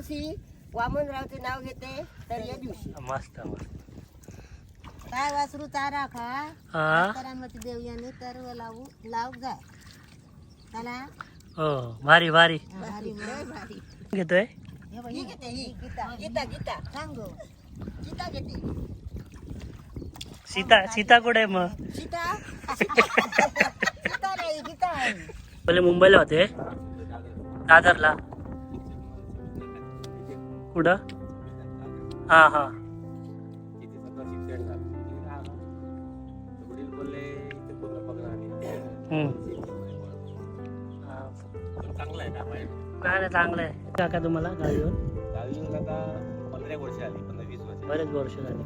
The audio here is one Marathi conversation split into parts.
मावशी वामनरावचे नाव घेते तर या दिवशी. मस्त मस्त. काय वासरू चारा खा. हा? करामती देव याने तर लावू लाव जाय. चला. हो भारी भारी. भारी भारी. घेतोय? हे बघ, ही. ही. घेते ही गीता गीता गीता. सांगू गीता घेते. सीता सीता कुठे आहे मग? सीता. गीता नाही गीता आहे. पहिले मुंबईला होते. दादरला. चांगलं आहे दाबायला काय नाही चांगलं आहे. काका तुम्हाला गाडीवर. दहावी येऊन आता पंधरा वर्ष आली पंधरा वीस वर्ष. बरेच वर्ष झाले.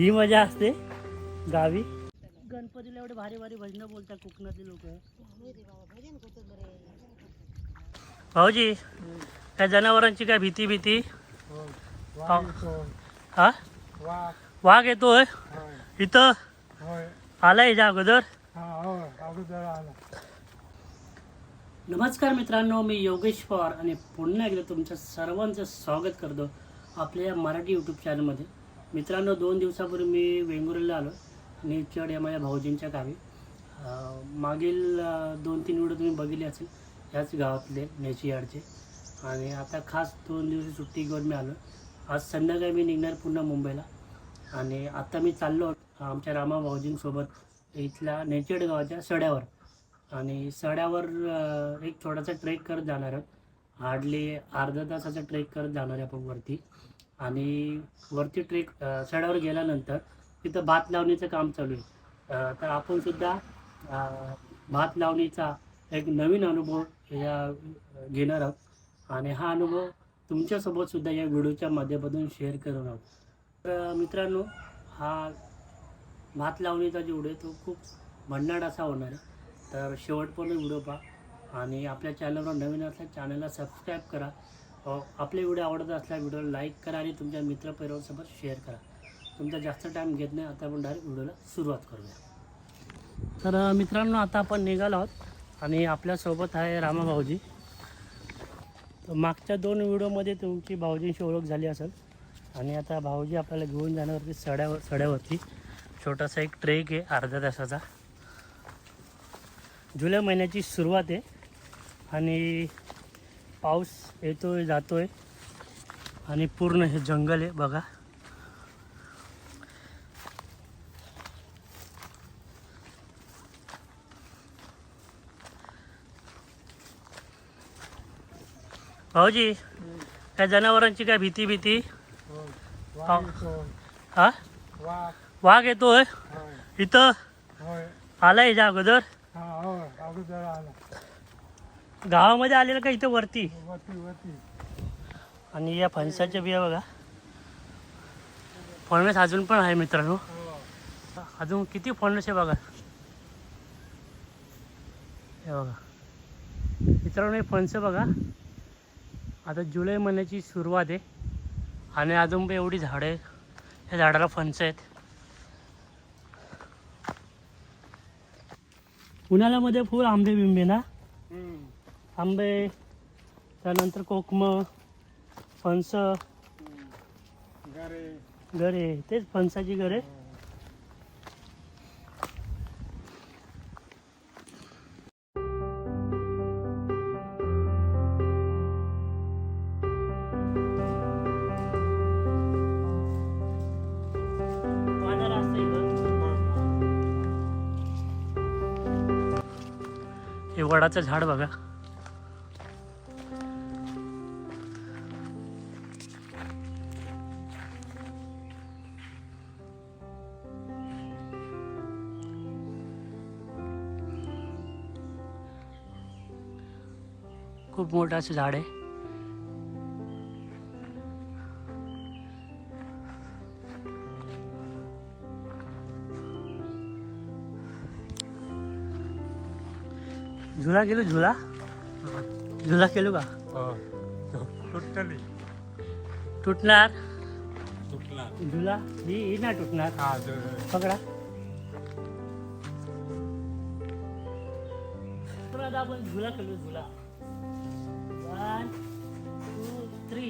हा. मजा असते गावी. गणपतीला एवढे भारी भारी भजनं बोलतात कोकणातले लोक. भाऊजी त्या जनावरांची काय भीती भीती? हा? वाघ येतोय. इथं? आलाय जा अगोदर? नमस्कार मित्रांनो मी योगेश पवार आणि पुन्हा एकदा तुमचं सर्वांचं स्वागत करतो आपल्या या मराठी यूट्यूब चॅनलमध्ये मित्रांनो दोन दिवसापूर्वी मी वेंगुर्ला आलो. निचड या माझ्या भाऊजींच्या गावी. मागील दोन तीन व्हिडिओ तुम्ही बघितले असेल ह्याच गावातले नेचियाडचे आणि आता खास दोन दिवस सुट्टी घेऊन मी आलो. आज संध्याकाळी मी निघणार पुन्हा मुंबईला. आणि आत्ता मी चाललो आमच्या रामा भाऊजींसोबत इथल्या नेचेड गावाच्या सड्यावर. आणि सड्यावर एक छोटासा ट्रेक करत जाणार आहोत. हार्डली अर्धा तासाचा ट्रेक करत जाणार आहे आपण वरती. आणि वरती ट्रेक अ, सड्यावर गेल्यानंतर तिथं भात लावणीचं काम चालू आहे. तर आपण सुद्धा भात लावणीचा एक नवीन अनुभव या घेणार आहोत. आणि हा अनुभव तुमच्यासोबत सुद्धा या व्हिडिओच्या माध्यमातून शेअर करणार आहोत. तर मित्रांनो हा भात लावणीचा जो तो खूप भन्नाट असा होणार आहे. तर शेवटपर्यंत व्हिडिओ पहा आणि आपल्या चॅनलवर नवीन असल्या चॅनलला सबस्क्राईब करा. आपले व्हिडिओ आवडत असल्या व्हिडिओला लाईक करा आणि तुमच्या मित्रपरिवारासोबत शेअर करा. तुमचा जास्त टाईम घेत नाही आता आपण डायरेक्ट व्हिडिओला सुरुवात करूया. तर मित्रांनो आता आपण निघालो आहोत आणि आपल्यासोबत आहे रामा भाऊजी. तर मागच्या दोन व्हिडिओमध्ये तुमची भाऊजींशी ओळख झाली असेल. आणि आता भाऊजी आपल्याला घेऊन जाण्यावरती सड्यावर सड्यावरती छोटासा एक ट्रेक आहे अर्ध्या तासाचा. जुलै महिन्याची सुरुवात आहे. आणि पाऊस येतोय जातोय. आणि पूर्ण हे जंगल आहे बघा. भाऊजी त्या जनावरांची काय भीती भीती? हा वाघ येतोय? इथं? आलाय जा अगोदर? गावामध्ये आलेलं का इथं वरती? आणि या फणसाच्या बिया बघा. फणस अजून पण आहे मित्रांनो. अजून किती फणस आहे बघा. हे बघा. मित्रांनो हे फणस बघा. आता जुलै महिन्याची सुरुवात आहे. आणि अजून पण एवढी झाडं आहे या झाडाला फणस आहेत. उन्हाळ्यामध्ये फुल आंबे बिंबे ना? आंबे त्यानंतर कोकम फणस. गरे. तेच फणसाची गरे. हे वडाचं झाड बघा. खूप मोठं असं झाड आहे. झुला गेलो झुला? झुला केलो का? तुटणार तुटला तुटणार? झुला? ही ही नाही तुटणार. हा पकडा. आपण झुला खेळू झुला. टू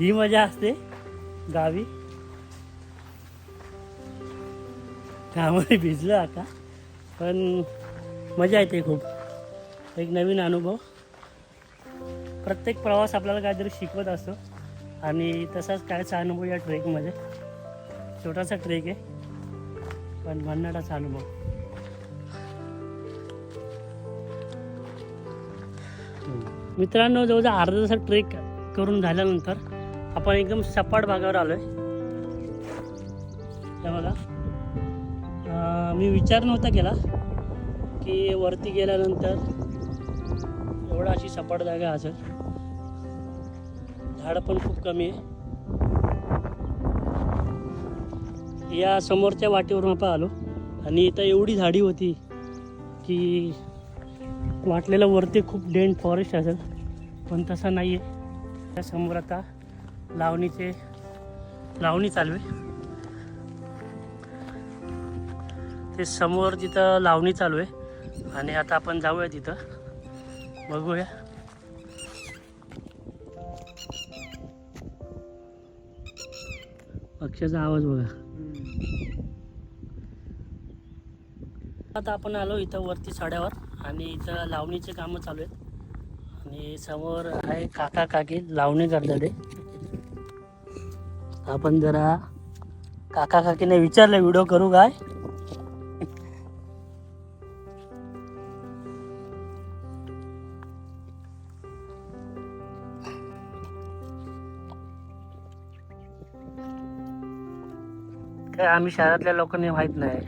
ही मजा असते गावी. त्यामुळे भिजलं आता. पण मजा येते खूप. एक नवीन अनुभव. प्रत्येक प्रवास आपल्याला काहीतरी शिकवत असतो. आणि तसाच कायचा अनुभव या ट्रेकमध्ये. छोटासा ट्रेक आहे. पण भन्नाटाचा अनुभव. मित्रांनो जवळजवळ अर्धा तासात ट्रेक करून झाल्यानंतर आपण एकदम सपाट भागावर आलो आहे बघा. मी विचार नव्हता केला की वरती गेल्यानंतर एवढा अशी सपाट जागा असेल. झाडं पण खूप कमी आहे. या समोरच्या वाटेवरून आपण आलो आणि इथं एवढी झाडी होती की वाटलेलं वरती खूप डेंट फॉरेस्ट असेल पण तसं नाही आहे त्या समोर आता लावणीचे लावणी चालू आहे. ते समोर तिथं लावणी चालू आहे आणि आता आपण जाऊया तिथं. बघूया. पक्ष्याचा आवाज बघा. आता आपण आलो इथं वरती साड्यावर आणि इथं लावणीचे कामं चालू आहेत. आणि समोर आहे काका काकी लावणी करतात आपण जरा काका काकीने विचारलं व्हिडिओ करू काय? आम्ही शहरातल्या लोकांनी माहीत नाही.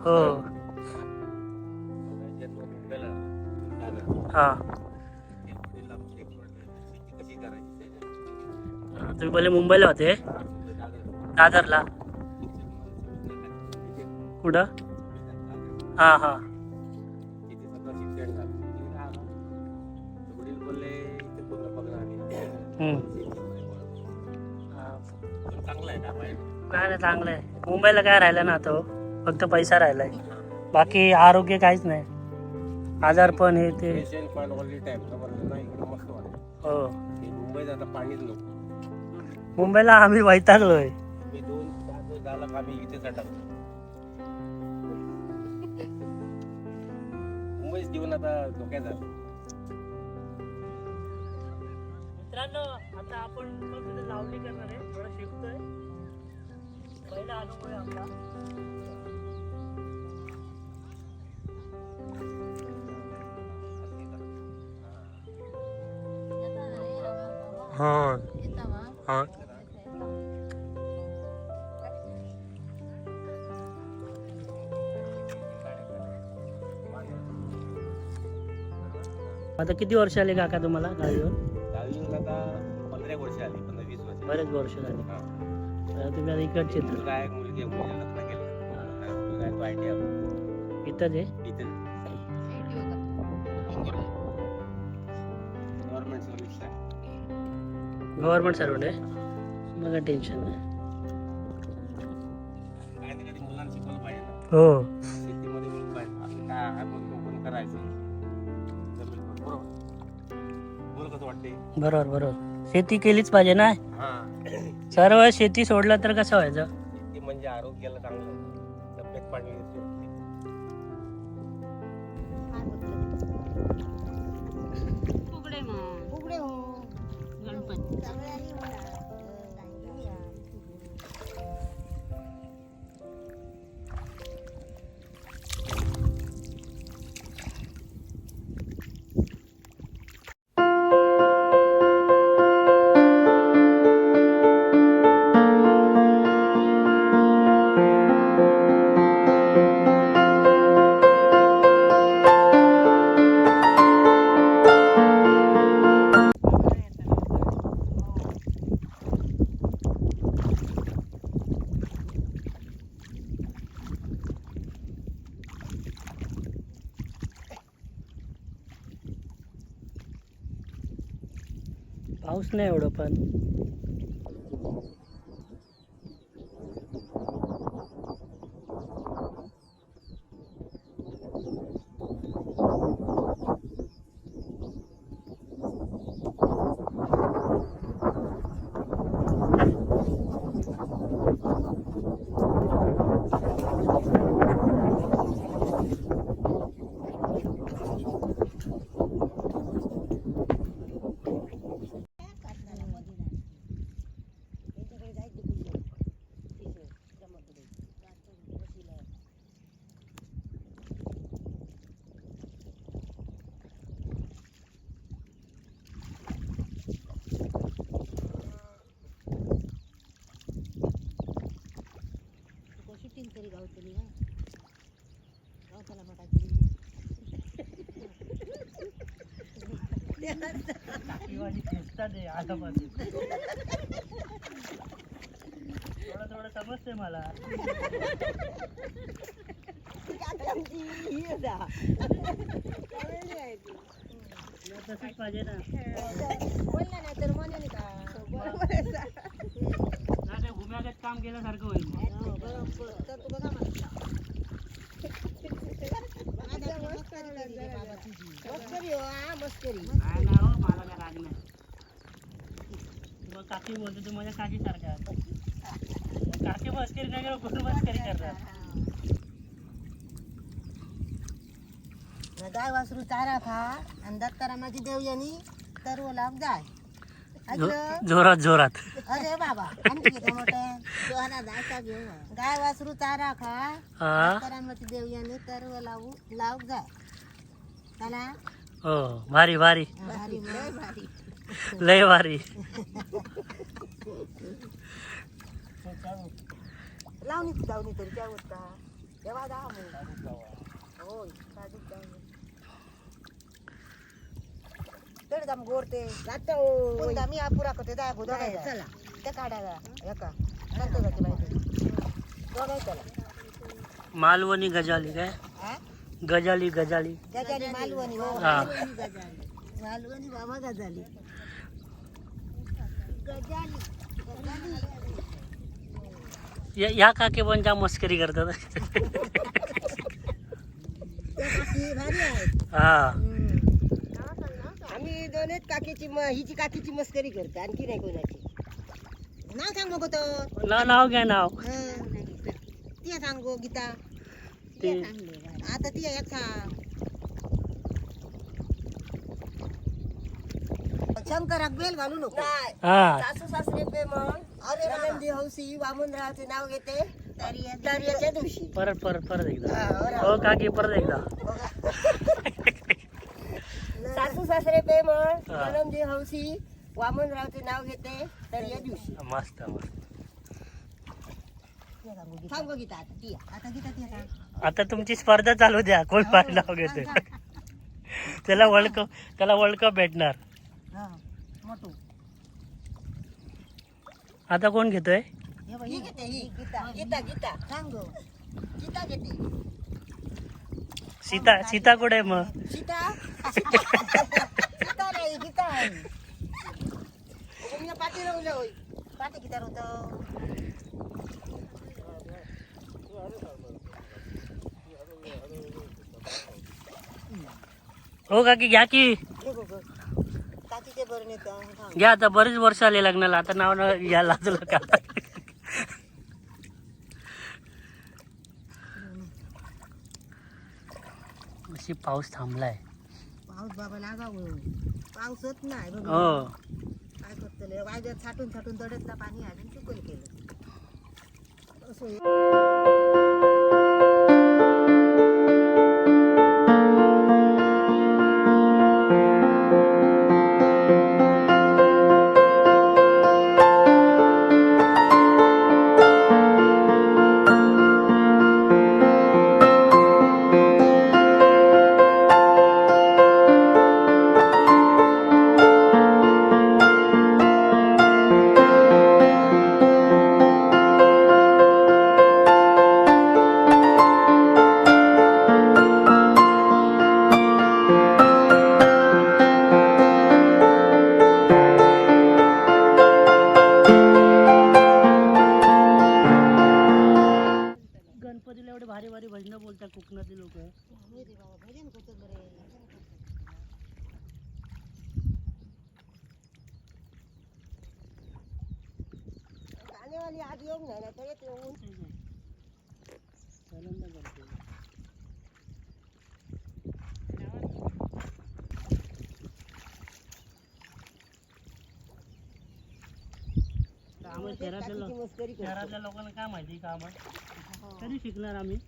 हो. हा. तुम्ही पहिले मुंबईला होते. दादरला कुठं हा हा तिथे काय नाही चांगलं आहे. मुंबईला काय राहिलं ना आता हो? फक्त पैसा राहिलाय. बाकी आरोग्य काहीच नाही. आजार पण हे ते. हो. मुंबईला आम्ही वैतागलोय. जीवन आता धोक्यात मित्रांनो आता आपण लावणी करणार आहे थोडं शिकतोय. पहिला अनुभव आपला हा. हा. आता किती वर्ष आले काका तुम्हाला गाडीवर दहावीला आता पंधरा वर्ष आली पंधरा वीस वर्ष बरेच वर्ष झाले. तुम्ही आता इकडचे आहे मुलगी आहे मुलीला लग्न केलं. मुलगा आहे. तो आय टी आय इथंच आहे? इथे. गव्हर्नमेंट सर्व्हिस आहे. गव्हर्नमेंट सर्वंट आहे? बघा टेन्शन नाही. काय ते कधी मुलांना शिकवलं पाहिजे ना. हो. शेतीमध्ये मुलं पाहिजे. असं काय आहे म्हणून पण करायचं. जमीन पण बरोबर. बोल कसं वाटते बरोबर बरोबर. शेती केलीच पाहिजे ना? हा. सर्व शेती सोडलं तर कसं व्हायचं? शेती म्हणजे आरोग्याला चांगलं तब्येत पाणी थोडं थोडं समजते मला. तसंच पाहिजे ना. बोलला नाही तर म्हणे का? ना ते घुम्यागत काम केल्यासारखं होईल मग. हो, बरोबर. तर तू बघा मला. माझ्या मस्करी केली रे बाबा तुझी. मस्करी हो हा मस्करी नाही ना हो मला काय राग नाही मग काकी बोलते तू माझ्या काकी सारखा काकी मस्करी नाही करत कोण मस्करी करतात गाय वासरू चारा खा. आणि दत्तारामाची देवयानी तर लाभ जाय. ऐकलं? जोरात जोरात. अरे बाबा आणखी मोठं. गाय वासरू चारा खा. हा? दत्तारामाची देवयानी तर लावू लाव जाय. चला. हो भारी भारी. भारी भारी. लय भारी. लावणी लावणी तरी काय होता? तेव्हा होय दम गोरते जातो हो. पुन्हा मी पुरा करते भो चला. ते काढायला एका नंतर जाते बाई. दोघाय चला मालवणी गजाली काय? गजाली गजाली. गजाली मालवणी हो. हा. गजाली. मालवणी बाबा गजाली. या- या काकी पण ज्या मस्करी करतात. हा. आम्ही दोनच काकीची म हिची काकीची मस्करी करतो आणखी नाही कोणाची. नाव सांग बघ तो? नाव नाव घ्या नाव. ती सांग गो गीता ते आता ती एक सांग. शंकराक बेल घालू नको. नाही. हा. सासू सासरे प्रेमळ अरे आनंदी हौसी वामनरावचे नाव घेते. तरी दर्याच्या दिवशी. परत परत परत एकदा. हा. हो काकी परत एकदा. सासू सासरे प्रेमळ हा. आनंदी हौसी वामनरावचे नाव घेते. तर या दिवशी. मस्त मस्त. सांग बघ गीता आता ती आता गीता ती सांग आता तुमची स्पर्धा चालू द्या. कोण पाय नाव घेते त्याला वर्ल्ड कप त्याला वर्ल्ड कप भेटणार. हा आता कोण घेतोय? हे बघ, ही ही घेते ही. गीता. गीता गीता. सांग गो. गीता घेते. सीता सीता कुठे आहे मग? सीता? सीता नाही गीता आहे. तुम्ही पाठी राहून जाऊ पाठी किती होतं? हो काकी घ्या की हे बघ काकीचे बरं नेतं सांग घ्या आता बरेच वर्ष आले लग्नाला. आता नाव ना या लाजलं का? अशी पाऊस थांबलाय. पाऊस बाबा लागावं. पाऊसच नाही हो. काय करतले वायद्यात साठून साठून दडतला पाणी आलं चुकल केलं. असं गाणेवाली आज येऊन नाही ना तर येते येऊन पहिल्यांदा करतो. शहरातल्या लोकांना काय माहिती काम कधी शिकणार आम्ही?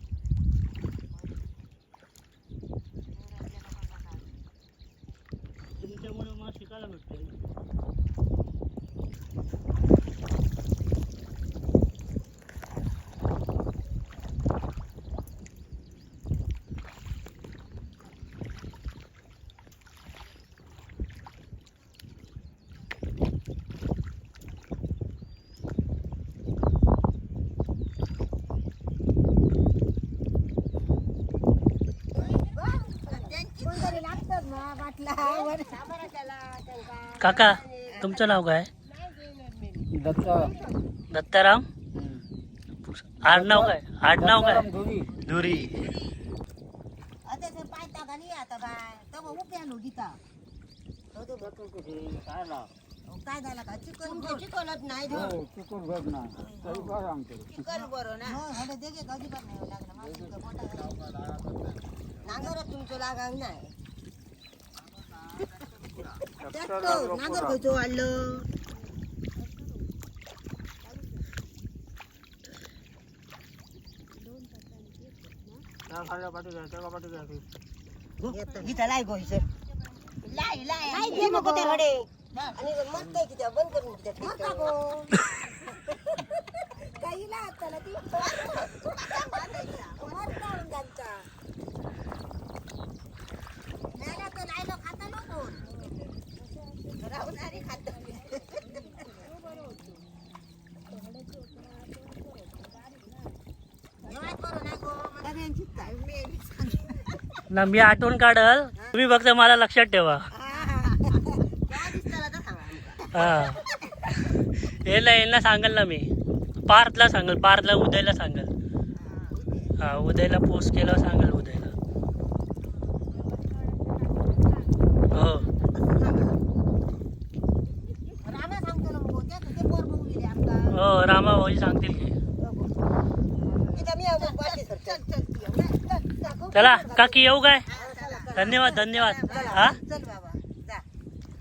काका तुमचं नाव काय? दत्ताराम? आडनाव काय? आडनाव काय? धुरी. नाही तर काय झालं का? चिकन चिकलत नाही हो. चिकन बरं ना. हडे दे गे कधी पण नाही माझं मोठं तुमचं लागाव नाही. ट्रॅक्टर नांगर खयचो वाढलं इथं लाई गोयचं लाई लाई नाही घे नको ते रडे आणि मग काय किती बंद करून किती मरता गो काही ला त्याला ती मरता त्यांचा नाही तर लायलो खाता नको खात ना मी आठवण काढल. तुम्ही फक्त मला लक्षात ठेवा. हा. याला यांना सांगाल ना मी. पार्थला सांगाल. पार्थला उदयला सांगाल. हा उदयला पोस्ट केलं सांगाल उदयला हो रामा सांगतो ना मग त्या ते पोर बघू गेले आमका हो रामा भाऊजी सांगतील की इथं मी अजून बाटली सरतो. चल चल चला काकी येऊ काय? धन्यवाद धन्यवाद. हा? चल बाबा जा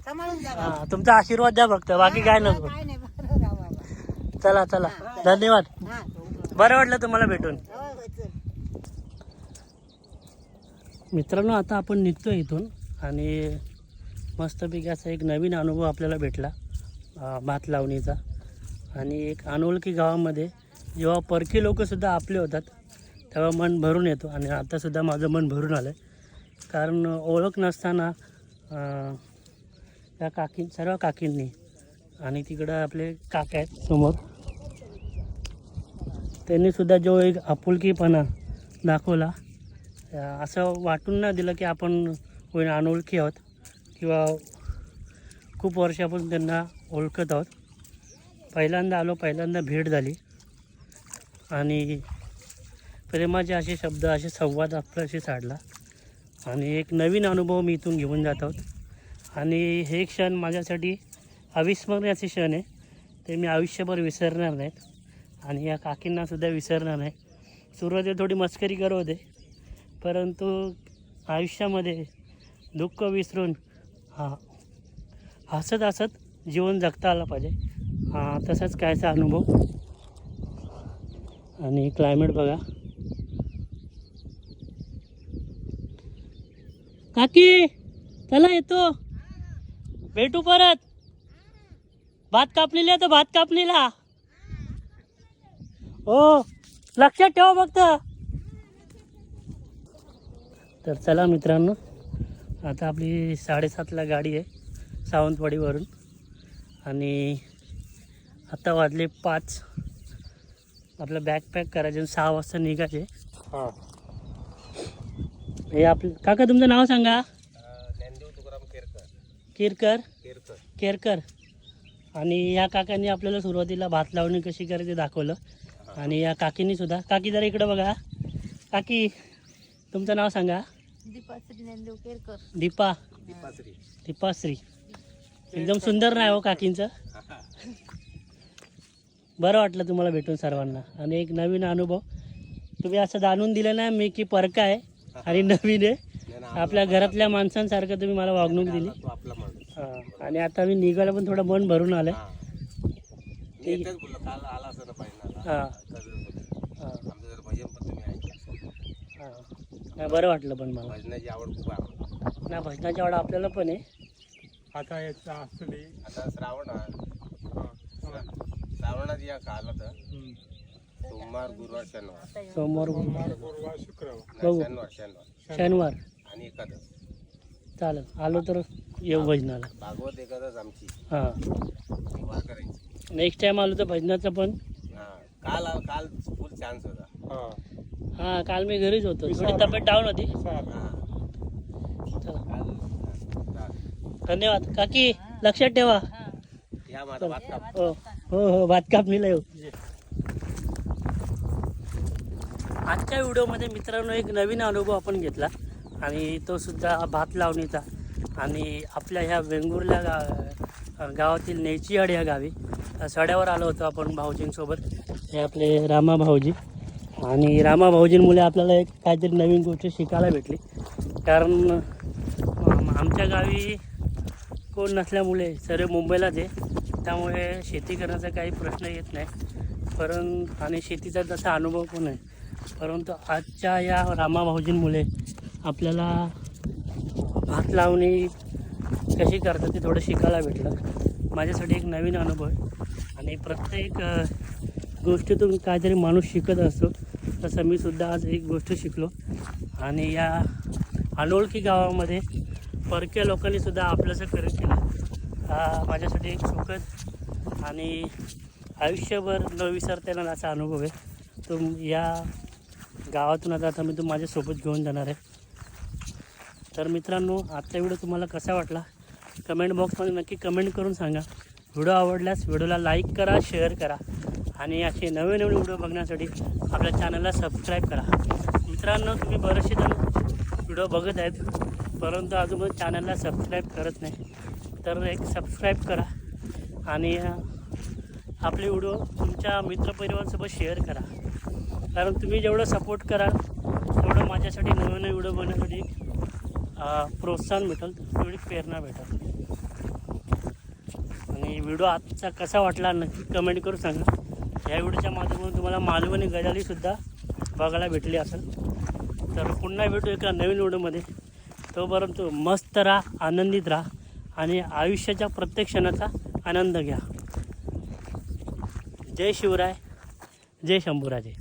सांभाळून जा हा तुमचा आशीर्वाद द्या फक्त बाकी काय नको. काय नाही बरं बाबा चला चला. धन्यवाद. हा बरं वाटलं तुम्हाला भेटून. हो चल मित्रांनो आता आपण निघतो इथून आणि मस्तपैकी असा एक नवीन अनुभव आपल्याला भेटला भात लावणीचा. आणि एक अनोळखी गावामध्ये जेव्हा परकी लोकंसुद्धा आपले होतात तेव्हा मन भरून येतो आणि आतासुद्धा माझं मन भरून आलं आहे कारण ओळख नसताना त्या काकी सर्व काकींनी आणि तिकडं आपले काका आहेत समोर त्यांनीसुद्धा जो एक आपुलकीपणा दाखवला असं वाटून नाही दिलं की आपण कोणी अनोळखी आहोत किंवा खूप वर्षापासून त्यांना ओळखत आहोत. पहिल्यांदा आलो पहिल्यांदा भेट झाली आणि प्रेमाचे असे शब्द असे संवाद आपल्याशी साधला. आणि एक नवीन अनुभव मी इथून घेऊन जात आहोत. आणि हे क्षण माझ्यासाठी अविस्मरणीय असे क्षण आहे. ते मी आयुष्यभर विसरणार नाहीत. आणि या काकींनासुद्धा विसरणार नाही. सुरुवातीला थोडी मस्करी करत होते परंतु आयुष्यामध्ये दुःख विसरून हा हसत हसत जीवन जगता आलं पाहिजे. हां तसाच कायचा अनुभव. आणि क्लायमेट बघा. काकी चला येतो. भेटू परत. भात कापलेली तर भात कापलेला. हो लक्षात ठेवा फक्त. तर चला मित्रांनो आता आपली साडेसातला गाडी आहे सावंतवाडीवरून. आणि आता वाजले पाच. आपलं बॅग पॅक करायचे आणि सहा वाजता निघायचे. हां. आपलं काका तुमचं नाव सांगा. ज्ञानदेव तुकाराम केरकर. किरकर. केरकर केरकर आणि या काकांनी आपल्याला सुरुवातीला भात लावणी कशी करायची दाखवलं. आणि या काकींनी सुद्धा काकी जरा इकडं बघा. काकी तुमचं नाव सांगा. दीपाश्री ज्ञानदेव केरकर. दीपा. दीपाश्री. दीपाश्री एकदम सुंदर नाव आहे हो काकींचं. बरं वाटलं तुम्हाला भेटून सर्वांना. आणि एक नवीन अनुभव. तुम्ही असं जाणून दिलं ना मी की परका आहे. आणि नवीन आहे आपल्या घरातल्या माणसांसारखं तुम्ही मला वागणूक दिली तो आपला माणूस हा. आणि आता मी निघायला पण थोडं मन भरून हा. काल आला हा. हा. हा. बरं वाटलं पण मला भजनाची आवड खूप. ना भजनाची आवड आपल्याला पण आहे आता याचा असू दे आता श्रावण हा. श्रावणात या का आलं तर सोमवार गुरुवार शनिवार. सोमवार सोमवार गुरुवार. शुक्रवार. नाही, बघू. शनिवार शनिवार. शनिवार. आणि एकादश. चालेल. आलो तर येऊ भजनाला. भागवत एकादश आमची. हां. वार करायची. नेक्स्ट टाइम आलो तर भजनाचं पण. हा. काल काल फुल चान्स होता. हा. हां काल मी घरीच होतो. थोडी तब्येत डाऊन होती. चालेल हा. चला. काल हा. धन्यवाद. काकी लक्षात ठेवा. या माझा भात काप हो हो हो. भात कापणीला येऊ आजच्या व्हिडिओमध्ये मित्रांनो एक नवीन अनुभव आपण घेतला. आणि तो सुद्धा भात लावणीचा. आणि आपल्या ह्या वेंगुर्ला गा गावातील नेचीयाड या गावी सड्यावर आलो होतो आपण भाऊजींसोबत. हे आपले रामा भाऊजी. आणि रामा भाऊजींमुळे आपल्याला एक काहीतरी नवीन गोष्ट शिकायला भेटली. कारण आमच्या गावी कोण नसल्यामुळे सर्व मुंबईलाच आहे. त्यामुळे शेती करण्याचा काही प्रश्न येत नाही. परंतु आणि शेतीचा तसा अनुभव पण आहे? परंतु आजच्या या रामाभाऊजींमुळे आपल्याला भात लावणी कशी करतात ते थोडं शिकायला भेटलं. माझ्यासाठी एक नवीन अनुभव आहे. आणि प्रत्येक गोष्टीतून काहीतरी माणूस शिकत असतो. तसं मी सुद्धा आज एक गोष्ट शिकलो. आणि या अनोळखी गावामध्ये परक्या लोकांनी सुद्धा आपलंसं करत केलं हा माझ्यासाठी एक सुखद आणि आयुष्यभर न विसरता येणार असा अनुभव आहे. तो या गावातून आता आता मी तो माझ्यासोबत घेऊन जाणार आहे. तर मित्रांनो आजचा व्हिडिओ तुम्हाला कसा वाटला? कमेंट बॉक्समध्ये नक्की कमेंट करून सांगा. व्हिडिओ आवडल्यास व्हिडिओला लाईक करा शेअर करा आणि असे नवे नवीन व्हिडिओ बघण्यासाठी आपल्या चॅनलला सबस्क्राईब करा. मित्रांनो तुम्ही बरेचसे जण व्हिडिओ बघत आहेत परंतु अजून चॅनलला सबस्क्राईब करत नाही. तर एक सबस्क्राईब करा आणि आपले व्हिडिओ तुमच्या मित्रपरिवारांसोबत शेअर करा. कारण तुम्ही जेवढं सपोर्ट कराल तेवढं माझ्यासाठी नवीन व्हिडिओ बनवण्यासाठी प्रोत्साहन भेटेल तेवढी प्रेरणा भेटेल. आणि व्हिडिओ आजचा कसा वाटला नक्की कमेंट करून सांगा. या व्हिडिओच्या माध्यमातून तुम्हाला मालवणी गजालीसुद्धा बघायला भेटली असेल. तर पुन्हा भेटू एका नवीन व्हिडिओमध्ये तोपर्यंत मस्त राहा आनंदित राहा आणि आयुष्याच्या प्रत्येक क्षणाचा आनंद घ्या. जय शिवराय जय शंभूराजे.